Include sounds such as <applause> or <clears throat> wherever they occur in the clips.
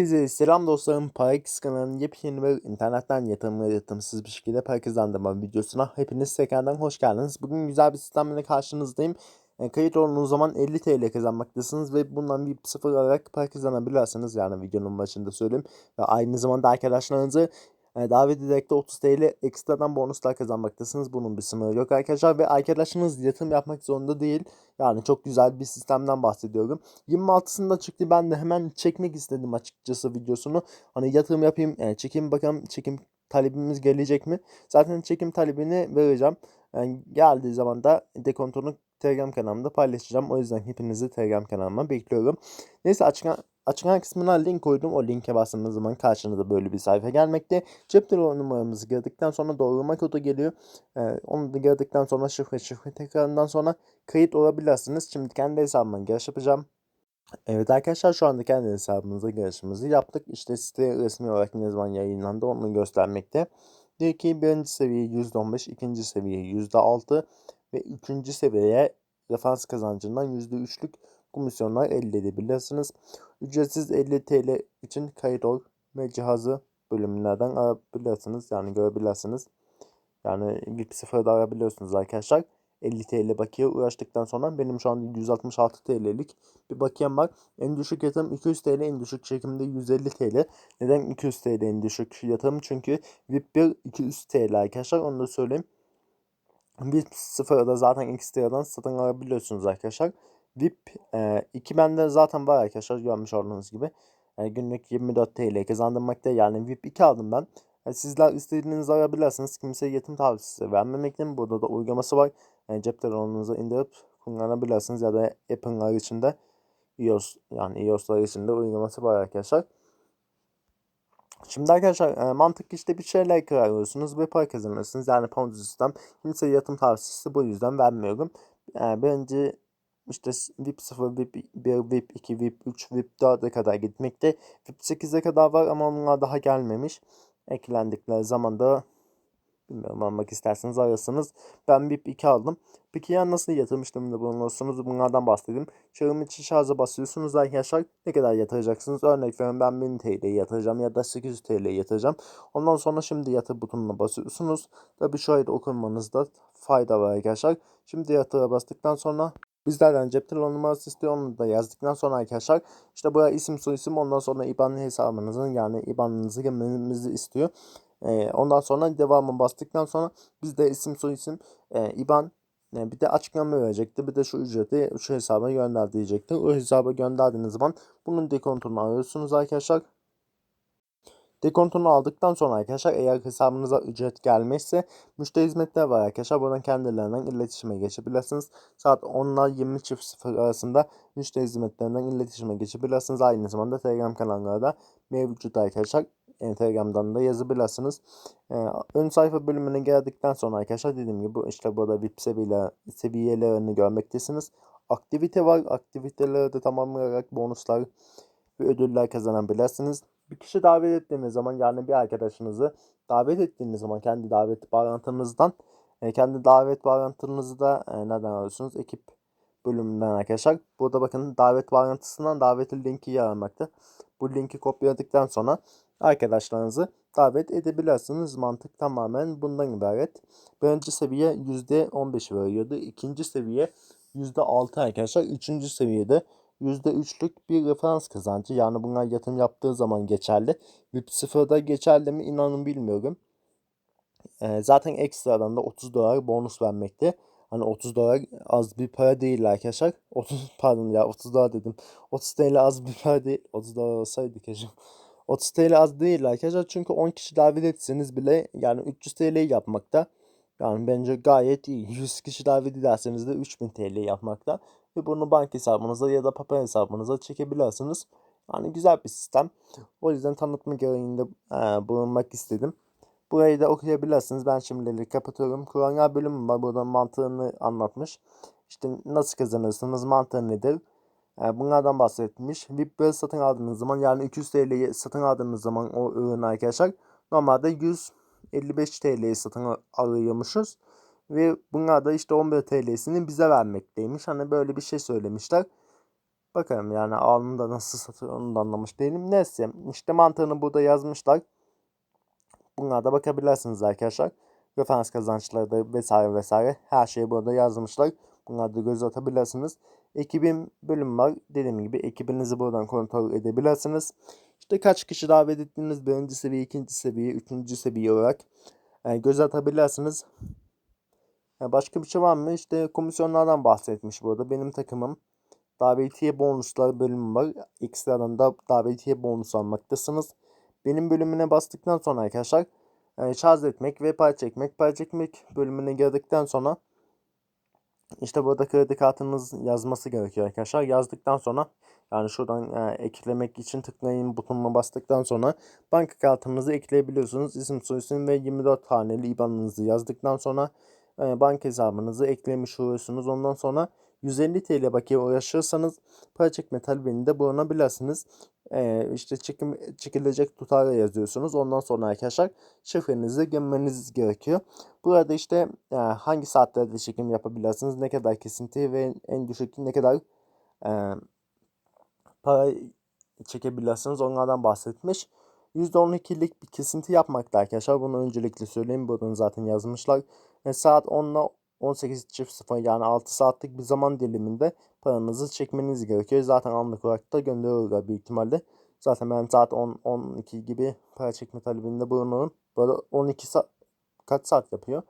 Herkese selam dostlarım. Parax kanalının yepyeni bir internetten yatırım ve yatırımsız bir şekilde para kazandırma videosuna hepiniz tekrardan hoş geldiniz. Bugün güzel bir sistemle karşınızdayım. E, kayıt olduğunuz zaman 50 TL kazanmaktasınız ve bundan bir sıfır alarak para kazanabilirsiniz. Yani videonun başında söyleyeyim. Ve aynı zamanda arkadaşlarınızı e, davet ederek de 30 TL ekstradan bonuslar kazanmaktasınız. Bunun bir sınırı yok arkadaşlar ve arkadaşınız yatırım yapmak zorunda değil. Yani çok güzel bir sistemden bahsediyorum. 26'sında çıktı ben de hemen çekmek istedim açıkçası videosunu. Hani yatırım yapayım, yani çekim bakalım çekim talebimiz gelecek mi? Zaten çekim talebini vereceğim. Yani geldiği zaman da dekontunu Telegram kanalımda paylaşacağım. O yüzden hepinizi Telegram kanalıma bekliyorum. Neyse açık Açıklama kısmına link koydum. O linke bastığınız zaman karşınıza böyle bir sayfa gelmekte. Cep telefon numaramızı girdikten sonra doğrulama kodu geliyor. Ee, onu da girdikten sonra şifre şifre tekrarından sonra kayıt olabilirsiniz. Şimdi kendi hesabıma giriş yapacağım. Evet arkadaşlar şu anda kendi hesabımıza girişimizi yaptık. İşte site resmi olarak ne zaman yayınlandı onu göstermekte. Diyor ki birinci seviye %15, ikinci seviye %6 ve üçüncü seviyeye referans kazancından %3'lük komisyonlar elde edebilirsiniz. Ücretsiz 50 TL için kayıt ol ve cihazı bölümlerden arayabilirsiniz. Yani görebilirsiniz. Yani VIP sıfırda arayabiliyorsunuz arkadaşlar. 50 TL bakiye uğraştıktan sonra benim şu anda 166 TL'lik bir bakiyem var. En düşük yatırım 200 TL, en düşük çekimde 150 TL. Neden 200 TL en düşük yatırım? Çünkü VIP 1 200 TL arkadaşlar onu da söyleyeyim. VIP sıfırda zaten ekstradan satın alabiliyorsunuz arkadaşlar. VIP e, 2 bende zaten var arkadaşlar görmüş olduğunuz gibi. Yani günlük 24 TL kazandırmakta yani VIP 2 aldım ben. Yani sizler istediğinizi alabilirsiniz. Kimseye yetim tavsiyesi vermemekte. Burada da uygulaması var. Yani cep telefonunuza indirip kullanabilirsiniz ya da Apple'lar içinde iOS yani iOS'lar içinde uygulaması var arkadaşlar. Şimdi arkadaşlar e, mantık işte bir şeyler kırıyorsunuz ve para kazanırsınız. Yani Ponzi sistem kimseye yatım tavsiyesi bu yüzden vermiyorum. Yani bence işte VIP 0, VIP 1, VIP 2, VIP 3, VIP 4'e kadar gitmekte. VIP 8'e kadar var ama onlar daha gelmemiş. Eklendikleri zaman da bilmiyorum almak isterseniz arasınız. Ben VIP 2 aldım. Peki ya nasıl yatırım işleminde bulunursunuz? Bunlardan bahsedeyim. Çağım içi şarja basıyorsunuz arkadaşlar. Ne kadar yatıracaksınız? Örnek veriyorum ben 1000 TL yatıracağım ya da 800 TL yatıracağım. Ondan sonra şimdi yatır butonuna basıyorsunuz. Tabi şöyle okunmanızda fayda var arkadaşlar. Şimdi yatıra bastıktan sonra Bizlerden cep telefon numarası istiyor. Onu da yazdıktan sonra arkadaşlar işte buraya isim soyisim ondan sonra IBAN hesabınızın yani IBAN'ınızı girmenizi istiyor. Ee, ondan sonra devamı bastıktan sonra bizde isim soyisim e, IBAN e, bir de açıklama verecekti. Bir de şu ücreti şu hesaba gönder diyecekti. O hesaba gönderdiğiniz zaman bunun dekontunu alıyorsunuz arkadaşlar. Dekontunu aldıktan sonra arkadaşlar eğer hesabınıza ücret gelmezse müşteri hizmetleri var arkadaşlar. Buradan kendilerinden iletişime geçebilirsiniz. Saat 10 ile 20.00 arasında müşteri hizmetlerinden iletişime geçebilirsiniz. Aynı zamanda Telegram kanallarda mevcut arkadaşlar. Yani Telegram'dan da yazabilirsiniz. Ee, ön sayfa bölümüne geldikten sonra arkadaşlar dediğim gibi işte burada VIP seviyeler, seviyelerini görmektesiniz. Aktivite var. Aktiviteleri de tamamlayarak bonuslar ve ödüller kazanabilirsiniz bir kişi davet ettiğiniz zaman yani bir arkadaşınızı davet ettiğiniz zaman kendi davet bağlantınızdan e, kendi davet bağlantınızı da e, nereden alıyorsunuz? Ekip bölümünden arkadaşlar. Burada bakın davet bağlantısından davetin linki yer almakta. Bu linki kopyaladıktan sonra arkadaşlarınızı davet edebilirsiniz. Mantık tamamen bundan ibaret. Birinci seviye %15 veriyordu. İkinci seviye %6 arkadaşlar. Üçüncü seviyede %3'lük bir referans kazancı. Yani bunlar yatırım yaptığı zaman geçerli. VIP sıfırda geçerli mi inanın bilmiyorum. Ee, zaten ekstradan da 30 dolar bonus vermekte. Hani 30 dolar az bir para değil arkadaşlar. <laughs> 30 pardon ya 30 dolar dedim. 30 TL az bir para değil. 30 dolar olsaydı keşke. 30 TL az değil arkadaşlar. Çünkü 10 kişi davet etseniz bile yani 300 TL yapmakta. Yani bence gayet iyi. <laughs> 100 kişi davet ederseniz de 3000 TL yapmakta ve bunu banka hesabınıza ya da PayPal hesabınıza çekebilirsiniz. Yani güzel bir sistem. O yüzden tanıtma gereğinde e, bulunmak istedim. Burayı da okuyabilirsiniz. Ben şimdilik kapatıyorum. Kur'anlar bölümü var. Burada mantığını anlatmış. İşte nasıl kazanırsınız, mantığı nedir? E, bunlardan bahsetmiş. VIP satın aldığınız zaman yani 200 TL'yi satın aldığınız zaman o ürün arkadaşlar normalde 155 TL'yi satın alıyormuşuz. Ve bunlar da işte 11 TL'sini bize vermekteymiş. Hani böyle bir şey söylemişler. Bakalım yani anında nasıl satıyor onu da anlamış değilim. Neyse işte mantığını burada yazmışlar. Bunlara da bakabilirsiniz arkadaşlar. Referans kazançları da vesaire vesaire her şeyi burada yazmışlar. Bunlara da göz atabilirsiniz. Ekibim bölüm var. Dediğim gibi ekibinizi buradan kontrol edebilirsiniz. İşte kaç kişi davet ettiğiniz birinci seviye, ikinci seviye, üçüncü seviye olarak e, göz atabilirsiniz. E, başka bir şey var mı? İşte komisyonlardan bahsetmiş burada. Benim takımım davetiye bonuslar bölümü var. Ekstradan da davetiye bonus almaktasınız. Benim bölümüne bastıktan sonra arkadaşlar e, şarj etmek ve pay çekmek. Pay çekmek bölümüne girdikten sonra işte burada kredi kartınız yazması gerekiyor arkadaşlar. Yazdıktan sonra yani şuradan e, eklemek için tıklayın butonuna bastıktan sonra banka kartınızı ekleyebiliyorsunuz. İsim soyisim ve 24 haneli IBAN'ınızı yazdıktan sonra e, banka hesabınızı eklemiş oluyorsunuz. Ondan sonra 150 TL bakiye uğraşırsanız para çekme talebinde bulunabilirsiniz. Ee, işte çekim, çekilecek tutarı yazıyorsunuz. Ondan sonra arkadaşlar şifrenizi girmeniz gerekiyor. Burada işte e, hangi saatlerde çekim yapabilirsiniz, ne kadar kesinti ve en düşük ne kadar e, para çekebilirsiniz onlardan bahsetmiş. %12'lik bir kesinti yapmakta arkadaşlar. Bunu öncelikle söyleyeyim. Buradan zaten yazmışlar. E, saat 10 ile 18.00 yani 6 saatlik bir zaman diliminde paranızı çekmeniz gerekiyor. Zaten anlık olarak da gönderiyorlar büyük ihtimalle. Zaten ben saat 10-12 gibi para çekme talebinde bulunurum. Böyle 12 saat kaç saat yapıyor?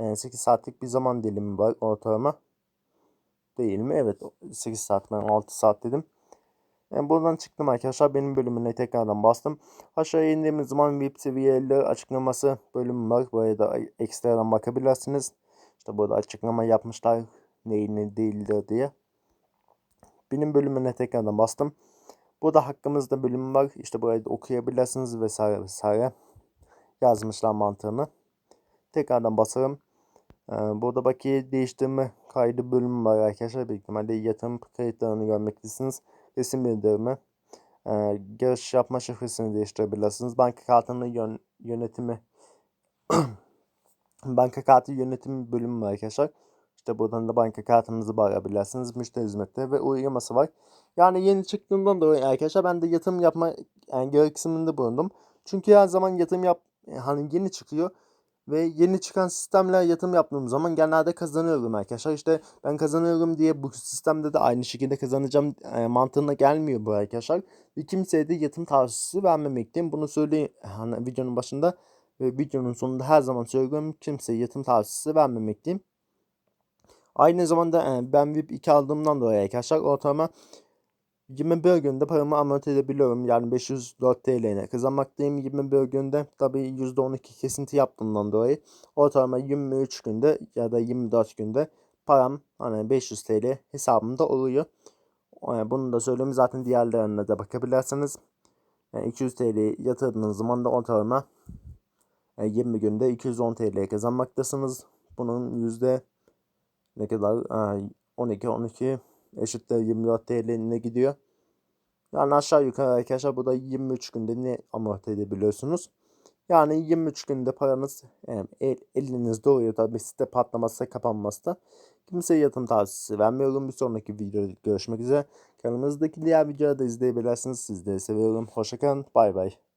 Yani 8 saatlik bir zaman dilimi var ortalama. Değil mi? Evet 8 saat ben 6 saat dedim. Yani buradan çıktım arkadaşlar. Benim bölümüne tekrardan bastım. Aşağıya indiğimiz zaman VIP seviyeleri açıklaması bölümü var. Buraya da ekstradan bakabilirsiniz. İşte burada açıklama yapmışlar neyi ne değildir diye. Benim bölümüne tekrardan bastım. Burada hakkımızda bölüm var. İşte burayı da okuyabilirsiniz vesaire vesaire. Yazmışlar mantığını. Tekrardan basarım. Ee, burada bakiye değiştirme kaydı bölümü var arkadaşlar. Büyük ihtimalle yatırım kayıtlarını görmektesiniz. Resim bildirimi. Ee, giriş yapma şifresini değiştirebilirsiniz. Banka kartının yön, yönetimi <clears throat> banka kartı yönetim bölümü var arkadaşlar. İşte buradan da banka kartınızı bağlayabilirsiniz. Müşteri hizmetleri ve uygulaması var. Yani yeni çıktığından dolayı arkadaşlar ben de yatırım yapma yani gereksiniminde bulundum. Çünkü her zaman yatırım yap hani yeni çıkıyor ve yeni çıkan sistemler yatırım yaptığım zaman genelde kazanıyorum arkadaşlar. İşte ben kazanıyorum diye bu sistemde de aynı şekilde kazanacağım e, mantığına gelmiyor bu arkadaşlar. Ve kimseye de yatırım tavsiyesi vermemekteyim. Bunu söyleyeyim hani videonun başında ve videonun sonunda her zaman söylüyorum kimseye yatırım tavsiyesi vermemekteyim. Aynı zamanda e, ben VIP 2 aldığımdan dolayı arkadaşlar ortalama 21 günde paramı amorti edebiliyorum. Yani 504 TL'ne kazanmaktayım 21 günde. Tabi %12 kesinti yaptığımdan dolayı ortalama 23 günde ya da 24 günde param hani 500 TL hesabımda oluyor. Yani bunu da söyleyeyim zaten diğerlerine de bakabilirsiniz. Yani 200 TL yatırdığınız zaman da ortalama 20 günde 210 TL kazanmaktasınız. Bunun yüzde ne kadar 12 12 eşittir 24 TL'ine gidiyor. Yani aşağı yukarı arkadaşlar bu da 23 günde ne amorti edebiliyorsunuz. Yani 23 günde paranız yani el, elinizde oluyor tabi site patlaması kapanması da. Kimseye yatırım tavsiyesi vermiyorum. Bir sonraki videoda görüşmek üzere. Kanalımızdaki diğer videoları da izleyebilirsiniz. Sizleri seviyorum. Hoşçakalın. Bay bay.